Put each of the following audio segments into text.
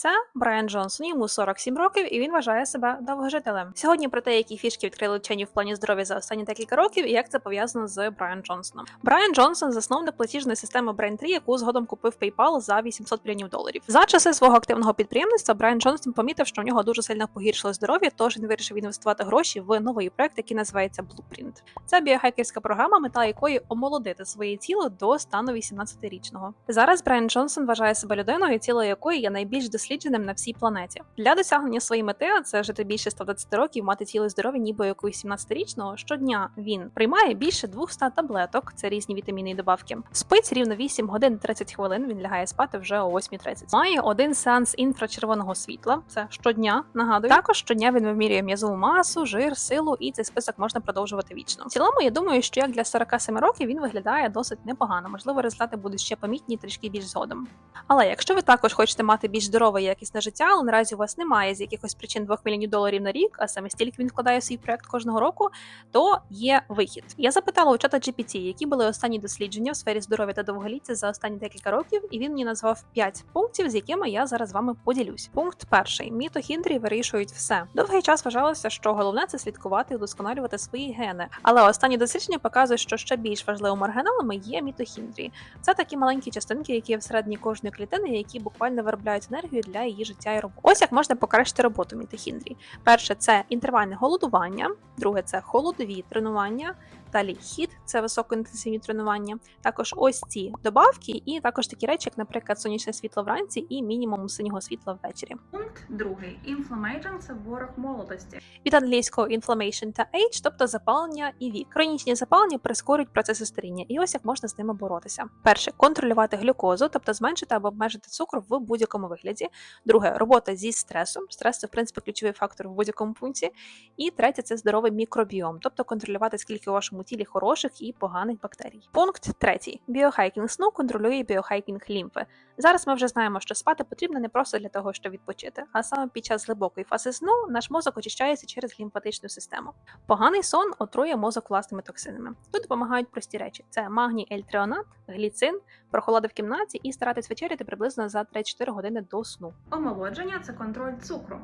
Це Брайан Джонсон, йому 47 років, і він вважає себе довгожителем. Сьогодні про те, які фішки відкрили вчені в плані здоров'я за останні декілька років, і як це пов'язано з Брайан Джонсоном. Брайан Джонсон засновник платіжної системи Brain3, яку згодом купив PayPal за 800 мільйонів доларів. За часи свого активного підприємництва Брайан Джонсон помітив, що у нього дуже сильно погіршило здоров'я, тож він вирішив інвестувати гроші в новий проект, який називається Blueprint. Це біохакерська програма, мета якої омолодити своє тіло до стану 18-річного. Зараз Брайан Джонсон вважає себе людиною, тіло якої є найбільш дослідженим на всій планеті. Для досягнення своєї мети, а це жити більше 120 років, мати тіло і здоров'я, ніби якогось 17-річного. Щодня він приймає більше 200 таблеток, це різні вітаміни і добавки. Спить рівно 8 годин 30 хвилин. Він лягає спати вже о 8.30. Має один сеанс інфрачервоного світла. Це щодня. Нагадую. Також щодня він вимірює м'язову масу, жир, силу, і цей список можна продовжувати вічно. В цілому, я думаю, що як для 47 років він виглядає досить непогано. Можливо, результати будуть ще помітні трішки більш згодом. Але якщо ви також хочете мати більш здорове і якісне життя, але наразі у вас немає з якихось причин 2 мільйонів доларів на рік, а саме стільки він вкладає в свій проект кожного року, то є вихід. Я запитала у чата GPT, які були останні дослідження в сфері здоров'я та довголіття за останні декілька років, і він мені назвав 5 пунктів, з якими я зараз з вами поділюсь. Пункт перший: мітохіндрії вирішують все. Довгий час вважалося, що головне це слідкувати і удосконалювати свої гени. Але останні дослідження показують, що ще більш важливими оригіналами є мітохіндрії. Це такі маленькі частинки, які всередині кожної клітини, які буквально виробляють енергію для її життя і роботи. Ось як можна покращити роботу мітохіндрії. Перше це інтервальне голодування, друге це холодові тренування. Далі хід це високоінтенсивні тренування. Також ось ці добавки, і також такі речі, як, наприклад, сонячне світло вранці і мінімум синього світла ввечері. Пункт другий: Inflammation – це ворог молодості. Від англійського inflammation та age, тобто запалення і вік. Хронічні запалення прискорюють процеси старіння, і ось як можна з ними боротися. Перше контролювати глюкозу, тобто зменшити або обмежити цукор в будь-якому вигляді. Друге робота зі стресом. Стрес це в принципі ключовий фактор в будь-якому пункті. І третє це здоровий мікробіом, тобто контролювати скільки у вашому тілі хороших і поганих бактерій. Пункт третій: біохайкінг сну контролює біохайкінг лімфи. Зараз ми вже знаємо, що спати потрібно не просто для того, щоб відпочити, а саме під час глибокої фази сну наш мозок очищається через лімфатичну систему. Поганий сон отрує мозок власними токсинами. Тут допомагають прості речі: це магній ельтріонат, гліцин, прохолода в кімнаті і старатись вечеряти приблизно за 3-4 години до сну. Омолодження це контроль цукру.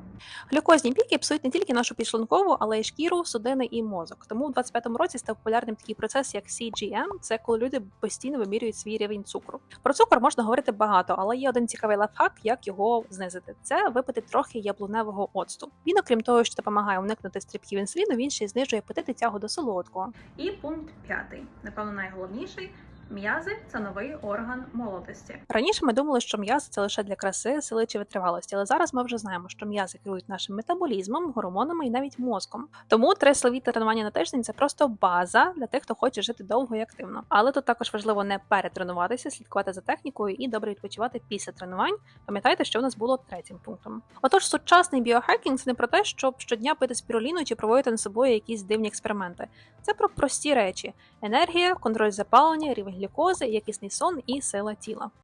Глюкозні піки псують не тільки нашу підшлункову, але й шкіру, судини і мозок. Тому у 25-му році став популярним такий процес, як CGM. Це коли люди постійно вимірюють свій рівень цукру. Про цукор можна говорити багато, але є один цікавий лайфхак, як його знизити. Це випити трохи яблуневого оцту. Він, окрім того, що допомагає уникнути стрибків інсуліну, він ще й знижує апетит і тягу до солодкого. І пункт п'ятий, напевно, найголовніший. М'язи це новий орган молодості. Раніше ми думали, що м'язи це лише для краси, сили чи витривалості, але зараз ми вже знаємо, що м'язи керують нашим метаболізмом, гормонами і навіть мозком. Тому три силові тренування на тиждень це просто база для тих, хто хоче жити довго і активно. Але тут також важливо не перетренуватися, слідкувати за технікою і добре відпочивати після тренувань. Пам'ятайте, що в нас було третім пунктом. Отож, сучасний біохакінг це не про те, щоб щодня пити спіруліну чи проводити над собою якісь дивні експерименти. Це про прості речі: енергія, контроль запалення, рівень глюкози, якісний сон і сила тіла.